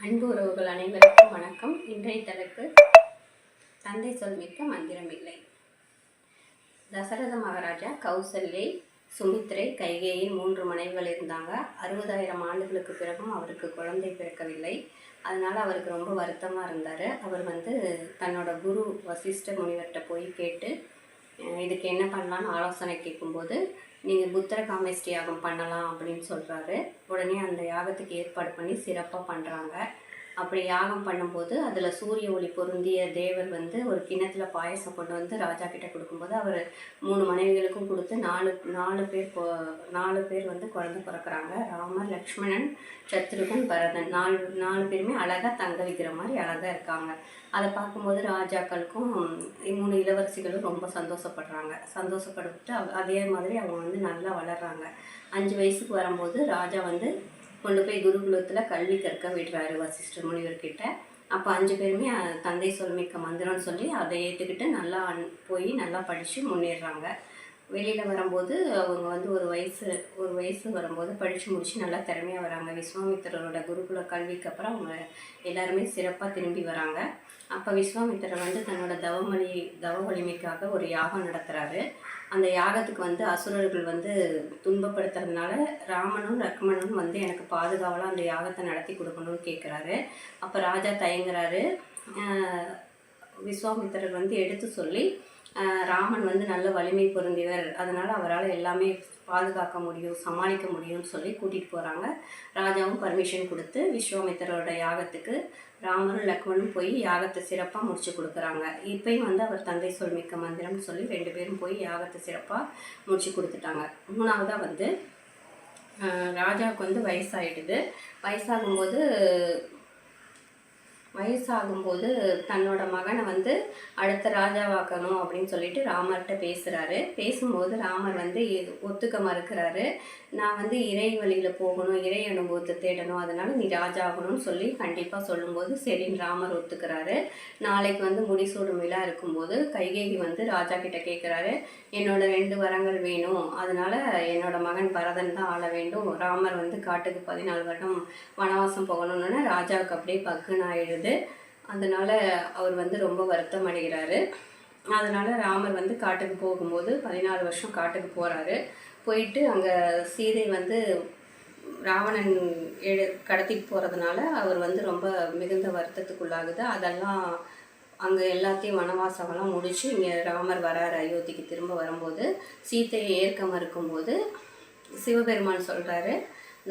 அன்பு உறவுகள் அனைவருக்கும் வணக்கம். இன்றைய தலைப்பு தந்தை சொல்மிக்க மந்திரமில்லை தசரத மகாராஜா கௌசல்யை சுமித்ரை கைகேயின் மூன்று மனைவிகள் இருந்தாங்க. அறுபதாயிரம் ஆண்டுகளுக்கு பிறகும் அவருக்கு குழந்தை பிறக்கவில்லை. அதனால் அவருக்கு ரொம்ப வருத்தமாக இருந்தார். அவர் வந்து தன்னோட குரு வசிஷ்ட முனிவர்கிட்ட போய் கேட்டு இதுக்கு என்ன பண்ணலான்னு ஆலோசனை கேட்கும்போது நீங்கள் புத்திர காமேஷ்டி யாகம் பண்ணலாம் அப்படின்னு சொல்கிறாரு உடனே அந்த யாகத்துக்கு ஏற்பாடு பண்ணி சிறப்பாக பண்ணுறாங்க அப்படி யாகம் பண்ணும்போது அதில் சூரிய ஒளி பொருந்திய தேவர் வந்து ஒரு கிணத்துல பாயசம் கொண்டு வந்து ராஜா கிட்ட கொடுக்கும்போது அவர் மூணு மனைவிகளுக்கும் கொடுத்து நாலு நாலு பேர் நாலு பேர் வந்து குழந்தை பிறக்கிறாங்க. ராமர் லக்ஷ்மணன் சத்ருகன் பரதன் நாலு நாலு பேருமே அழகாக தங்க வைக்கிற மாதிரி அழகாக இருக்காங்க. அதை பார்க்கும்போது ராஜாக்களுக்கும் மூணு இளவரசிகளும் ரொம்ப சந்தோஷப்படுறாங்க. சந்தோஷப்பட்டு அதே மாதிரி அவங்க வந்து நல்லா வளர்கிறாங்க அஞ்சு வயசுக்கு வரும்போது ராஜா வந்து கொண்டு போய் குருகுலத்தில் கல்வி கற்க விடுறாரு வசிஷ்டர் முனிவர்கிட்ட. அப்போ அஞ்சு பேருமே தந்தை சொல்மிக்க மந்திரம்னு சொல்லி அதை ஏற்றுக்கிட்டு நல்லா போய் நல்லா படித்து முன்னேறுறாங்க வெளியில் வரும்போது அவங்க வந்து ஒரு வயசு ஒரு வயசு வரும்போது படித்து முடித்து நல்லா திறமையாக வராங்க. விஸ்வாமித்திரரோட குருகுல கல்விக்கு அப்புறம் அவங்க எல்லாருமே சிறப்பாக திரும்பி வராங்க. அப்போ விஸ்வாமித்திரர் வந்து தன்னோட தவமொழி தவ வலிமைக்காக ஒரு யாகம் நடத்துகிறாரு அந்த யாகத்துக்கு வந்து அசுரர்கள் வந்து துன்பப்படுத்துறதுனால ராமனும் லக்மணனும் வந்து எனக்கு பாதுகாவலாக அந்த யாகத்தை நடத்தி கொடுக்கணும்னு கேட்குறாரு அப்போ ராஜா தயங்குறாரு. விஸ்வாமித்திரர் வந்து எடுத்து சொல்லி ராமன் வந்து நல்ல வலிமை பொருந்தியவர். அதனால் அவரால் எல்லாமே பாதுகாக்க முடியும் சமாளிக்க முடியும்னு சொல்லி கூட்டிகிட்டு போகிறாங்க ராஜாவும் பர்மிஷன் கொடுத்து விஸ்வாமித்திரரோட யாகத்துக்கு ராமரும் லக்ஷ்மணும் போய் யாகத்தை சிறப்பாக முடிச்சு கொடுக்குறாங்க. இப்பயும் வந்து அவர் தந்தை சொல்மிக்க மந்திரம்னு சொல்லி ரெண்டு பேரும் போய் யாகத்தை சிறப்பாக முடிச்சு கொடுத்துட்டாங்க. மூணாவதாக வந்து ராஜாவுக்கு வந்து வயசாயிடுது. வயசாகும்போது வயசாகும்போது தன்னோட மகனை வந்து அடுத்த ராஜாவாக்கணும் அப்படின்னு சொல்லிட்டு ராமர்கிட்ட பேசுகிறாரு பேசும்போது ராமர் வந்து ஒத்துக்க மறுக்கிறாரு. நான் வந்து இறை வழியில் போகணும் இறை அனுபவத்தை தேடணும் அதனால நீ ராஜா ஆகணும்னு சொல்லி கண்டிப்பாக சொல்லும்போது சரின்னு ராமர் ஒத்துக்கிறாரு. நாளைக்கு வந்து முடிசூடும் விழா இருக்கும்போது கைகேகி வந்து ராஜா கிட்ட கேட்குறாரு என்னோட ரெண்டு வரங்கள் வேணும். அதனால என்னோட மகன் பரதன் தான் ஆள வேண்டும். ராமர் வந்து காட்டுக்கு பதினாலு வருடம் வனவாசம் போகணும்னு ராஜாவுக்கு அப்படியே பக்குன்னு ஆயிடுது. அதனால் அவர் வந்து ரொம்ப வருத்தம் அடைகிறாரு. அதனால் ராமர் வந்து காட்டுக்கு போகும்போது பதினாலு வருஷம் காட்டுக்கு போகிறாரு போயிட்டு அங்கே சீதை வந்து ராவணன் எழு கடத்திட்டு போகிறதுனால அவர் வந்து ரொம்ப மிகுந்த வருத்தத்துக்குள்ளாகுது. அதெல்லாம் அங்கே எல்லாத்தையும் வனவாசமெல்லாம் முடித்து இங்கே ராமர் வராரு அயோத்திக்கு திரும்ப வரும்போது. சீத்தையை ஏற்க மறுக்கும்போது சிவபெருமான் சொல்கிறாரு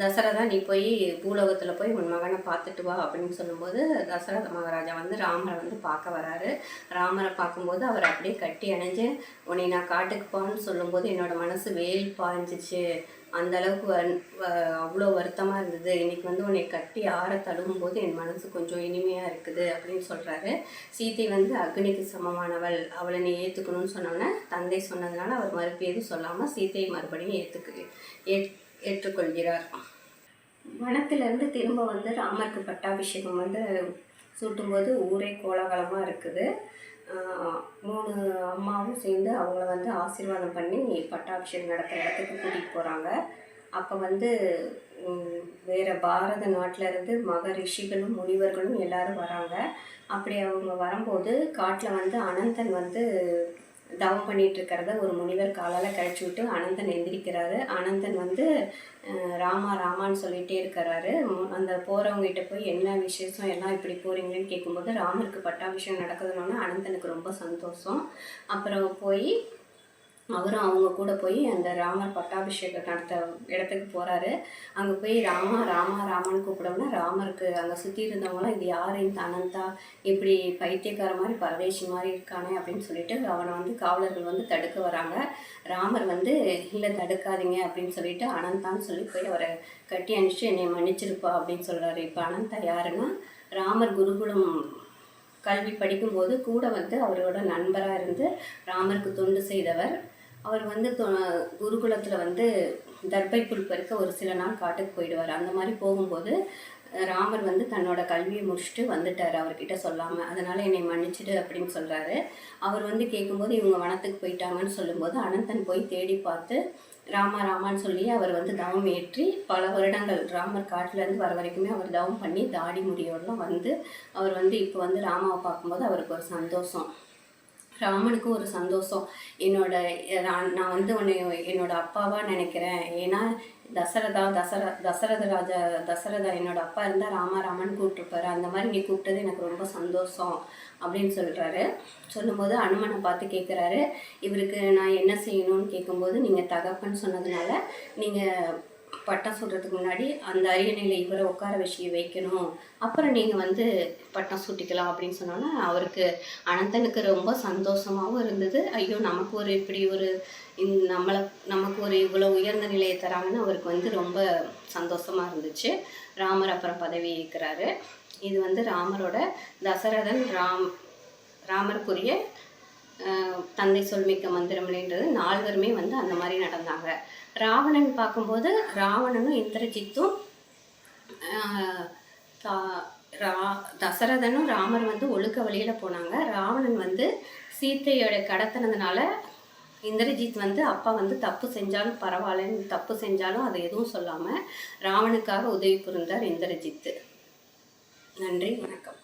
தசரதா நீ போய் பூலோகத்தில் போய் உன் மகனை பார்த்துட்டு வா அப்படின்னு சொல்லும்போது தசரத மகாராஜா வந்து ராமரை வந்து பார்க்க வராரு. ராமரை பார்க்கும்போது அவர் அப்படியே கட்டி அணைஞ்சு உன்னை நான் காட்டுக்கு போன்னு சொல்லும்போது என்னோட மனசு வேல் பாய்ஞ்சிச்சு. அந்த அளவுக்கு அவ்வளோ வருத்தமாக இருந்தது. இன்னைக்கு வந்து உன்னை கட்டி ஆற தழுவும் போது என் மனசு கொஞ்சம் இனிமையாக இருக்குது அப்படின்னு சொல்கிறாரு சீதை வந்து அக்னிக்கு சமமானவள். அவளை நீ ஏற்றுக்கணும்னு சொன்னோன்னே தந்தை சொன்னதுனால அவர் மறுப்பு எதுவும் சொல்லாமல் சீதையை மறுபடியும் ஏற்றுக்கு ஏற் ஏற்றுக்கொள்கிறார். வனத்திலிருந்து திரும்ப வந்து ராமருக்கு பட்டாபிஷேகம் வந்து சூட்டும்போது ஊரே கோலாகலமாக இருக்குது. மூணு அம்மாவும் சேர்ந்து அவங்கள வந்து ஆசீர்வாதம் பண்ணி பட்டாபிஷேகம் நடத்துகிற இடத்துக்கு கூட்டிகிட்டு போகிறாங்க அப்போ வந்து வேறு பாரத நாட்டிலேருந்து மக ரிஷிகளும் முனிவர்களும் எல்லோரும் வராங்க. அப்படி அவங்க வரும்போது காட்டில் வந்து அனந்தன் வந்து தவம் பண்ணிட்டு இருக்கிறத ஒரு முனிவர் காலால் கழிச்சு விட்டு அனந்தன் எந்திரிக்கிறாரு. அனந்தன் வந்து ராமா ராமான்னு சொல்லிட்டே இருக்கிறாரு. அந்த போகிறவங்ககிட்ட போய் என்ன விசேஷம் எல்லாம் இப்படி போகிறீங்கன்னு கேட்கும்போது ராமருக்கு பட்டாபிஷேகம் நடக்குதுன்னு அனந்தனுக்கு ரொம்ப சந்தோஷம். அப்புறம் போய் அவரும் அவங்க கூட போய் அந்த ராமர் பட்டாபிஷேகம் நடத்த இடத்துக்கு போகிறாரு அங்கே போய் ராமா ராமா ராமான்னு கூப்பிடவுடனே ராமருக்கு அங்கே சுற்றி இருந்தவங்களாம் இது யார்? இந்த அனந்தா இப்படி பைத்தியக்கார மாதிரி பரதேசி மாதிரி இருக்கானே அப்படின்னு சொல்லிட்டு அவனை வந்து காவலர்கள் வந்து தடுக்க வராங்க. ராமர் வந்து இல்லை தடுக்காதீங்க அப்படின்னு சொல்லிட்டு அனந்தான்னு சொல்லி போய் அவரை கட்டி அனுப்பிச்சு என்னை மன்னிச்சிருப்பா அப்படின்னு சொல்கிறாரு இப்போ அனந்தா யாருன்னா ராமர் குருகுலம் கல்வி படிக்கும்போது கூட வந்து அவரோட நண்பராக இருந்து ராமருக்கு தொண்டு செய்தவர். அவர் வந்து குருகுலத்தில் வந்து தர்பை புல் பறிக்க ஒரு சில நாள் காட்டுக்கு போயிடுவார். அந்த மாதிரி போகும்போது ராமர் வந்து தன்னோட கல்வியை முடிச்சுட்டு வந்துட்டார் அவர்கிட்ட சொல்லாமல் அதனால் என்னை மன்னிச்சிடு அப்படின்னு சொல்கிறாரு அவர் வந்து கேட்கும்போது இவங்க வனத்துக்கு போயிட்டாங்கன்னு சொல்லும்போது அனந்தன் போய் தேடி பார்த்து ராமா ராமான்னு சொல்லி அவர் வந்து தவம் ஏற்றி பல வருடங்கள் ராமர் காட்டிலேருந்து வர வரைக்குமே அவர் தவம் பண்ணி தாடி முடியோடலாம் வந்து அவர் வந்து இப்போ வந்து ராமாவை பார்க்கும்போது அவருக்கு ஒரு சந்தோஷம். ராமனுக்கும் ஒரு சந்தோஷம். என்னோட நான் நான் வந்து உன்னை என்னோட அப்பாவாக நினைக்கிறேன். ஏன்னா தசரதா தசர தசரத ராஜா தசரதா என்னோட அப்பா இருந்தால் ராமா ராமன் கூப்பிட்டுருப்பாரு. அந்த மாதிரி நீ கூப்பிட்டது எனக்கு ரொம்ப சந்தோஷம் அப்படின்னு சொல்கிறாரு சொல்லும்போது அனுமனை பார்த்து கேட்குறாரு இவருக்கு நான் என்ன செய்யணும்னு கேட்கும்போது நீங்கள் தகப்பன்னு சொன்னதுனால நீங்கள் பட்டம் சுடுறதுக்கு முன்னாடி அந்த அரியணையில் இவரை உட்கார வச்சு வைக்கணும். அப்புறம் நீங்கள் வந்து பட்டம் சூட்டிக்கலாம் அப்படின்னு சொன்னோன்னா அவருக்கு அனந்தனுக்கு ரொம்ப சந்தோஷமாகவும் இருந்தது. ஐயோ நமக்கு ஒரு இப்படி ஒரு இந் நம்மளை நமக்கு ஒரு இவ்வளோ உயர்ந்த நிலையை தராங்கன்னு அவருக்கு வந்து ரொம்ப சந்தோஷமாக இருந்துச்சு. ராமர் அப்புறம் பதவி ஏற்கிறாரு. இது வந்து ராமரோட தசரதன் ராம் ராமருக்குரிய தந்தை சொல்மிக்க மந்திரம்லேன்றது நால்வருமே வந்து அந்த மாதிரி நடந்தாங்க. ராவணன் பார்க்கும்போது ராவணனும் இந்திரஜித்தும் ரா தசரதனும் ராமர் வந்து ஒழுக்க வழியில் போனாங்க. ராவணன் வந்து சீத்தையோட கடத்தினதுனால இந்திரஜித் வந்து அப்பா வந்து தப்பு செஞ்சாலும் பரவாயில்லன்னு தப்பு செஞ்சாலும் அதை எதுவும் சொல்லாமல் ராவனுக்காக உதவி புரிந்தார் இந்திரஜித்து. நன்றி வணக்கம்.